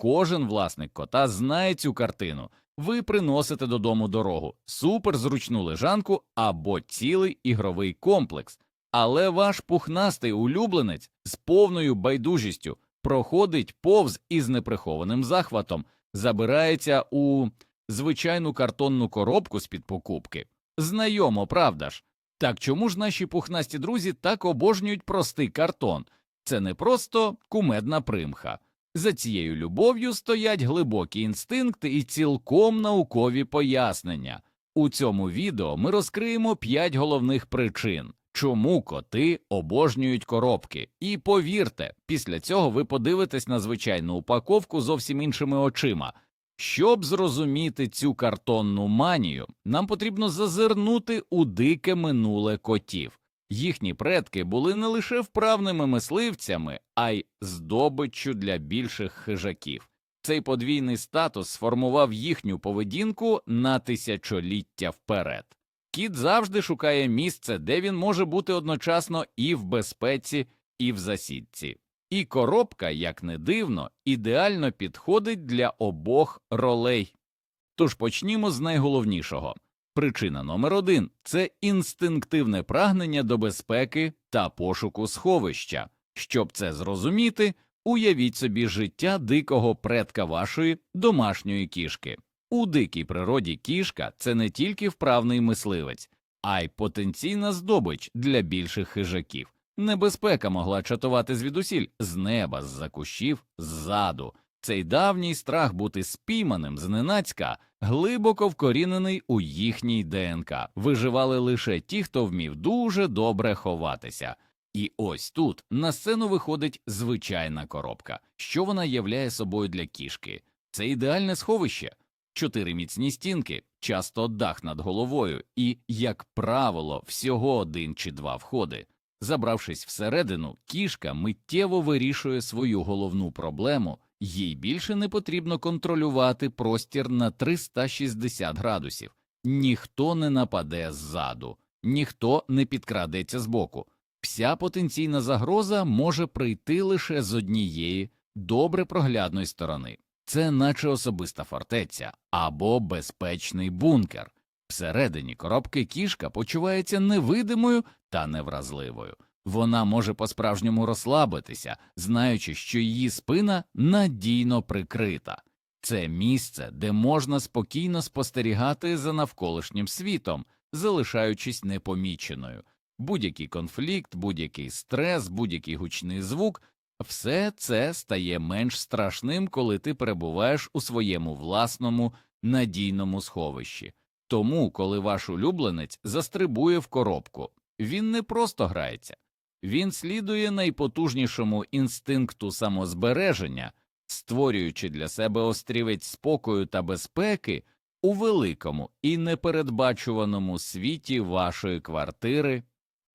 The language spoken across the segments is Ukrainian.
Кожен власник кота знає цю картину. Ви приносите додому дорогу, суперзручну лежанку або цілий ігровий комплекс. Але ваш пухнастий улюбленець з повною байдужістю проходить повз із неприхованим захватом, забирається у звичайну картонну коробку з-під покупки. Знайомо, правда ж? Так чому ж наші пухнасті друзі так обожнюють простий картон? Це не просто кумедна примха. За цією любов'ю стоять глибокі інстинкти і цілком наукові пояснення. У цьому відео ми розкриємо 5 головних причин, чому коти обожнюють коробки. І повірте, після цього ви подивитесь на звичайну упаковку зовсім іншими очима. Щоб зрозуміти цю картонну манію, нам потрібно зазирнути у дике минуле котів. Їхні предки були не лише вправними мисливцями, а й здобиччю для більших хижаків. Цей подвійний статус сформував їхню поведінку на тисячоліття вперед. Кіт завжди шукає місце, де він може бути одночасно і в безпеці, і в засідці. І коробка, як не дивно, ідеально підходить для обох ролей. Тож почнімо з найголовнішого. Причина номер один це інстинктивне прагнення до безпеки та пошуку сховища. Щоб це зрозуміти, уявіть собі життя дикого предка вашої домашньої кішки. У дикій природі кішка це не тільки вправний мисливець, а й потенційна здобич для більших хижаків. Небезпека могла чатувати звідусіль з неба, з-за кущів, ззаду. Цей давній страх бути спійманим зненацька глибоко вкорінений у їхній ДНК. Виживали лише ті, хто вмів дуже добре ховатися. І ось тут на сцену виходить звичайна коробка. Що вона являє собою для кішки? Це ідеальне сховище, чотири міцні стінки, часто дах над головою, і, як правило, всього один чи два входи. Забравшись всередину, кішка миттєво вирішує свою головну проблему, їй більше не потрібно контролювати простір на 360 градусів. Ніхто не нападе ззаду, ніхто не підкрадеться збоку. Вся потенційна загроза може прийти лише з однієї добре проглядної сторони. Це наче особиста фортеця або безпечний бункер. Всередині коробки кішка почувається невидимою та невразливою. Вона може по-справжньому розслабитися, знаючи, що її спина надійно прикрита. Це місце, де можна спокійно спостерігати за навколишнім світом, залишаючись непоміченою. Будь-який конфлікт, будь-який стрес, будь-який гучний звук все це стає менш страшним, коли ти перебуваєш у своєму власному надійному сховищі. Тому, коли ваш улюбленець застрибує в коробку, він не просто грається, він слідує найпотужнішому інстинкту самозбереження, створюючи для себе острівець спокою та безпеки у великому і непередбачуваному світі вашої квартири.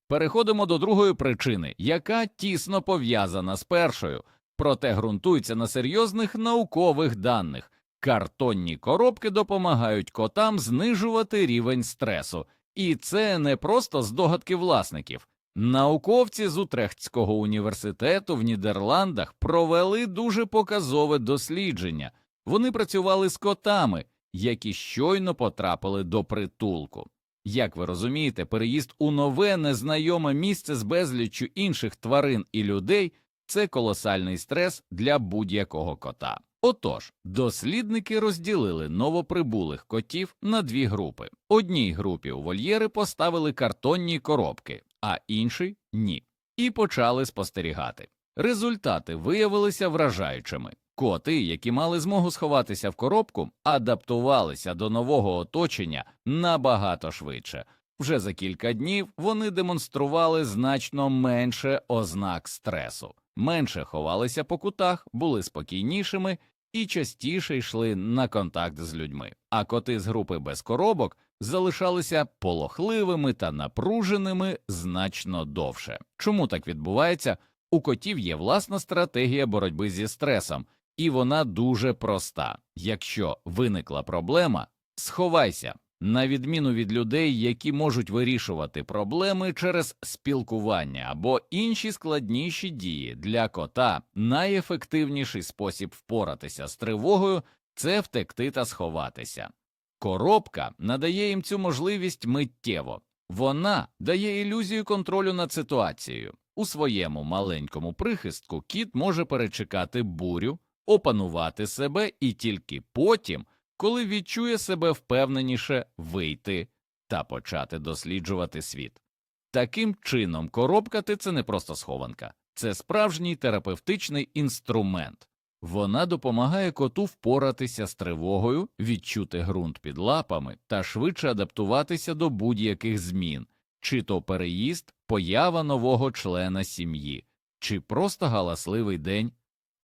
Переходимо до другої причини, яка тісно пов'язана з першою, проте ґрунтується на серйозних наукових даних. Картонні коробки допомагають котам знижувати рівень стресу, і це не просто здогадки власників. Науковці з Утрехтського університету в Нідерландах провели дуже показове дослідження. Вони працювали з котами, які щойно потрапили до притулку. Як ви розумієте, переїзд у нове незнайоме місце з безліччю інших тварин і людей це колосальний стрес для будь-якого кота. Отож, дослідники розділили новоприбулих котів на дві групи. Одній групі у вольєри поставили картонні коробки, а іншій ні, і почали спостерігати. Результати виявилися вражаючими. Коти, які мали змогу сховатися в коробку, адаптувалися до нового оточення набагато швидше. Вже за кілька днів вони демонстрували значно менше ознак стресу, менше ховалися по кутах, були спокійнішими і частіше йшли на контакт з людьми. А коти з групи без коробок залишалися полохливими та напруженими значно довше. Чому так відбувається? У котів є власна стратегія боротьби зі стресом, і вона дуже проста. Якщо виникла проблема, сховайся, На відміну від людей, які можуть вирішувати проблеми через спілкування або інші складніші дії для кота, найефективніший спосіб впоратися з тривогою це втекти та сховатися. Коробка надає їм цю можливість миттєво. Вона дає ілюзію контролю над ситуацією. У своєму маленькому прихистку кіт може перечекати бурю, опанувати себе і тільки потім, коли відчує себе впевненіше, вийти та почати досліджувати світ. Таким чином, коробка ти це не просто схованка, це справжній терапевтичний інструмент. Вона допомагає коту впоратися з тривогою, відчути ґрунт під лапами та швидше адаптуватися до будь-яких змін, чи то переїзд, поява нового члена сім'ї, чи просто галасливий день.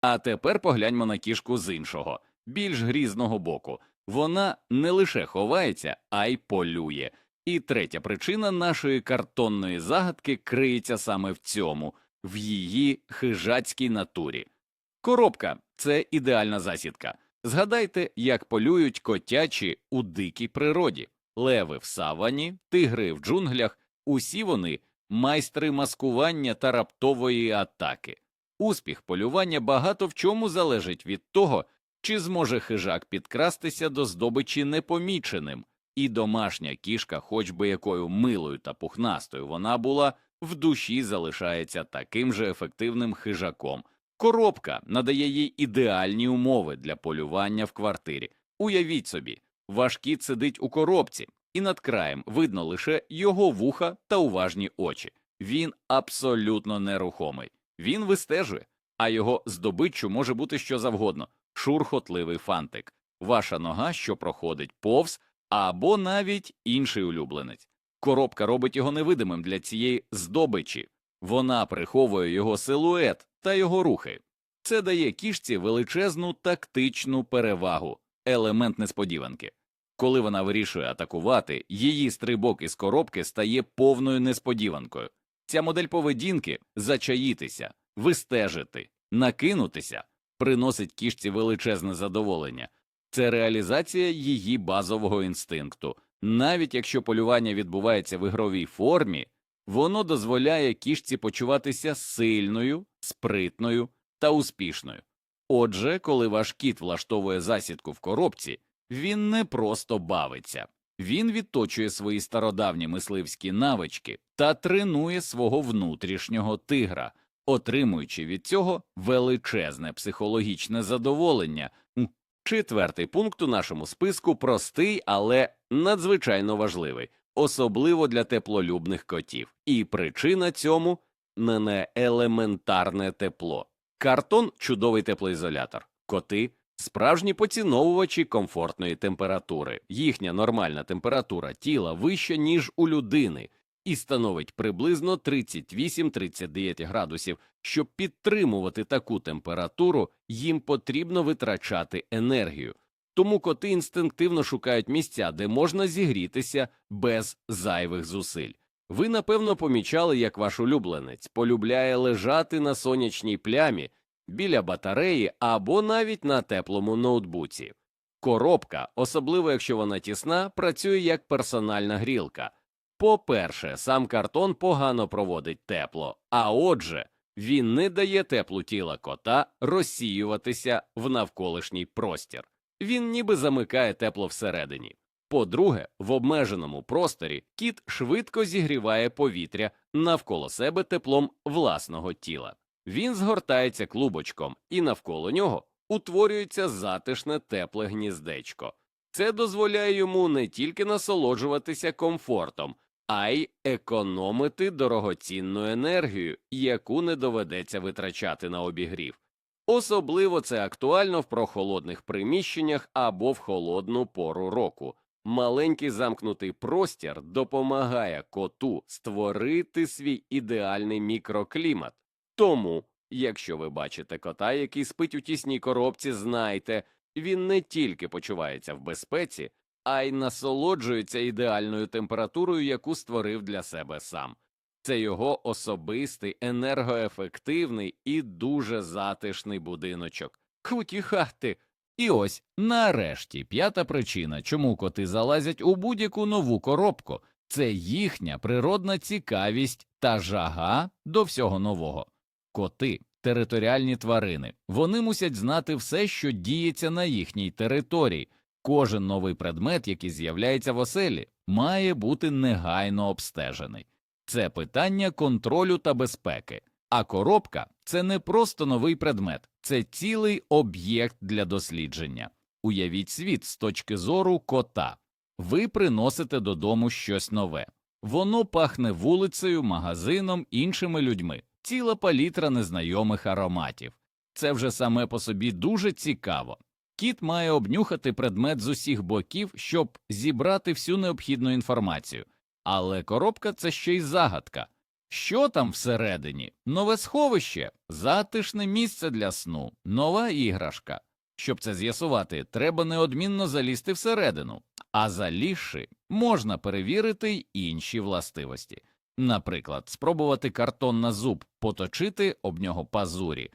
А тепер погляньмо на кішку з іншого, більш грізного боку. Вона не лише ховається, а й полює. І третя причина нашої картонної загадки криється саме в цьому, в її хижацькій натурі. Коробка це ідеальна засідка. Згадайте, як полюють котячі у дикій природі, леви в савані, тигри в джунглях, усі вони майстри маскування та раптової атаки. Успіх полювання багато в чому залежить від того, чи зможе хижак підкрастися до здобичі непоміченим, і домашня кішка, хоч би якою милою та пухнастою вона була, в душі залишається таким же ефективним хижаком. Коробка надає їй ідеальні умови для полювання в квартирі. Уявіть собі, ваш кіт сидить у коробці, і над краєм видно лише його вуха та уважні очі. Він абсолютно нерухомий. Він вистежує, а його здобиччю може бути що завгодно шурхотливий фантик, ваша нога, що проходить повз, або навіть інший улюбленець. Коробка робить його невидимим для цієї здобичі. Вона приховує його силует та його рухи. Це дає кішці величезну тактичну перевагу, елемент несподіванки. Коли вона вирішує атакувати, її стрибок із коробки стає повною несподіванкою. Ця модель поведінки зачаїтися, вистежити, накинутися приносить кішці величезне задоволення. Це реалізація її базового інстинкту. Навіть якщо полювання відбувається в ігровій формі, воно дозволяє кішці почуватися сильною, спритною та успішною. Отже, коли ваш кіт влаштовує засідку в коробці, він не просто бавиться, він відточує свої стародавні мисливські навички та тренує свого внутрішнього тигра, отримуючи від цього величезне психологічне задоволення. Четвертий пункт у нашому списку простий, але надзвичайно важливий, особливо для теплолюбних котів. І причина цьому не елементарне тепло. Картон чудовий теплоізолятор, коти справжні поціновувачі комфортної температури. Їхня нормальна температура тіла вища, ніж у людини, і становить приблизно 38-39 градусів. Щоб підтримувати таку температуру, їм потрібно витрачати енергію. Тому коти інстинктивно шукають місця, де можна зігрітися без зайвих зусиль. Ви, напевно, помічали, як ваш улюбленець полюбляє лежати на сонячній плямі біля батареї або навіть на теплому ноутбуці. Коробка, особливо якщо вона тісна, працює як персональна грілка. По-перше, сам картон погано проводить тепло, а отже, він не дає теплу тіла кота розсіюватися в навколишній простір. Він ніби замикає тепло всередині. По-друге, в обмеженому просторі кіт швидко зігріває повітря навколо себе теплом власного тіла. Він згортається клубочком, і навколо нього утворюється затишне тепле гніздечко. Це дозволяє йому не тільки насолоджуватися комфортом, а й економити дорогоцінну енергію, яку не доведеться витрачати на обігрів. Особливо це актуально в прохолодних приміщеннях або в холодну пору року. Маленький замкнутий простір допомагає коту створити свій ідеальний мікроклімат. Тому, якщо ви бачите кота, який спить у тісній коробці, знайте, він не тільки почувається в безпеці, а й насолоджується ідеальною температурою, яку створив для себе сам. Це його особистий, енергоефективний і дуже затишний будиночок. Круті хати. І ось нарешті п'ята причина, чому коти залазять у будь-яку нову коробку, це їхня природна цікавість та жага до всього нового. Коти територіальні тварини. Вони мусять знати все, що діється на їхній території. Кожен новий предмет, який з'являється в оселі, має бути негайно обстежений. Це питання контролю та безпеки. А коробка це не просто новий предмет, це цілий об'єкт для дослідження. Уявіть світ з точки зору кота. Ви приносите додому щось нове. Воно пахне вулицею, магазином, іншими людьми, ціла палітра незнайомих ароматів. Це вже саме по собі дуже цікаво. Кіт має обнюхати предмет з усіх боків, щоб зібрати всю необхідну інформацію. Але коробка це ще й загадка. Що там всередині? Нове сховище, затишне місце для сну, нова іграшка. Щоб це з'ясувати, треба неодмінно залізти всередину, а залізши, можна перевірити й інші властивості. Наприклад, спробувати картон на зуб, поточити об нього пазурі.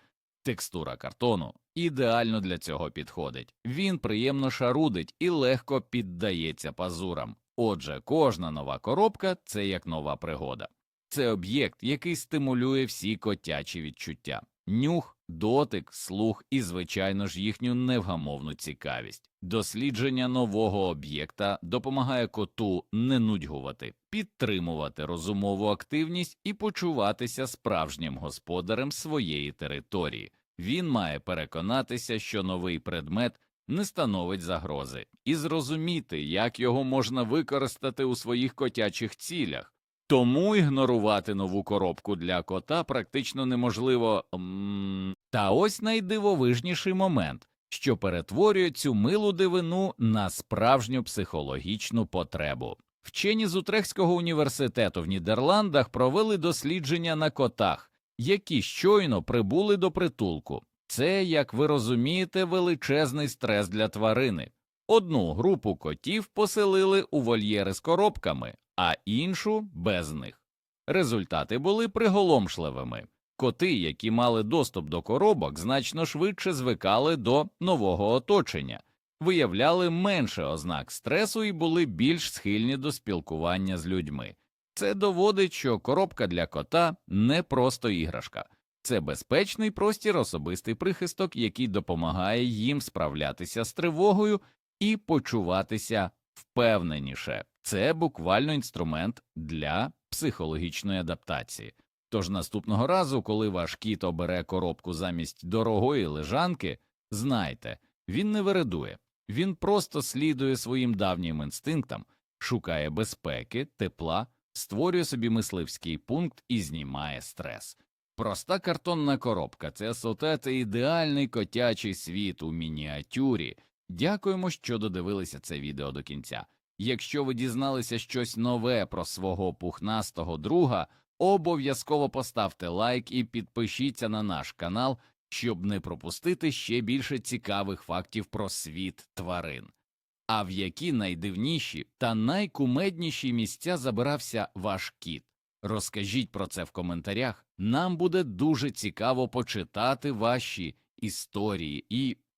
Текстура картону ідеально для цього підходить. Він приємно шарудить і легко піддається пазурам. Отже, кожна нова коробка це як нова пригода. Це об'єкт, який стимулює всі котячі відчуття нюх, дотик, слух і, звичайно ж, їхню невгамовну цікавість. Дослідження нового об'єкта допомагає коту не нудьгувати, підтримувати розумову активність і почуватися справжнім господарем своєї території. Він має переконатися, що новий предмет не становить загрози, і зрозуміти, як його можна використати у своїх котячих цілях. Тому ігнорувати нову коробку для кота практично неможливо. Та ось найдивовижніший момент, що перетворює цю милу дивину на справжню психологічну потребу. Вчені з Утрехського університету в Нідерландах провели дослідження на котах, які щойно прибули до притулку. Це, як ви розумієте, величезний стрес для тварини. Одну групу котів поселили у вольєри з коробками, а іншу без них. Результати були приголомшливими. Коти, які мали доступ до коробок, значно швидше звикали до нового оточення, виявляли менше ознак стресу і були більш схильні до спілкування з людьми. Це доводить, що коробка для кота не просто іграшка, це безпечний простір особистий прихисток, який допомагає їм справлятися з тривогою і почуватися впевненіше. Це буквально інструмент для психологічної адаптації. Тож наступного разу, коли ваш кіт обере коробку замість дорогої лежанки, знайте, він не вередує, він просто слідує своїм давнім інстинктам, шукає безпеки, тепла, створює собі мисливський пункт і знімає стрес. Проста картонна коробка це соте ідеальний котячий світ у мініатюрі. Дякуємо, що додивилися це відео до кінця. Якщо ви дізналися щось нове про свого пухнастого друга, обов'язково поставте лайк і підпишіться на наш канал, щоб не пропустити ще більше цікавих фактів про світ тварин. А в які найдивніші та найкумедніші місця забирався ваш кіт? Розкажіть про це в коментарях. Нам буде дуже цікаво почитати ваші історії і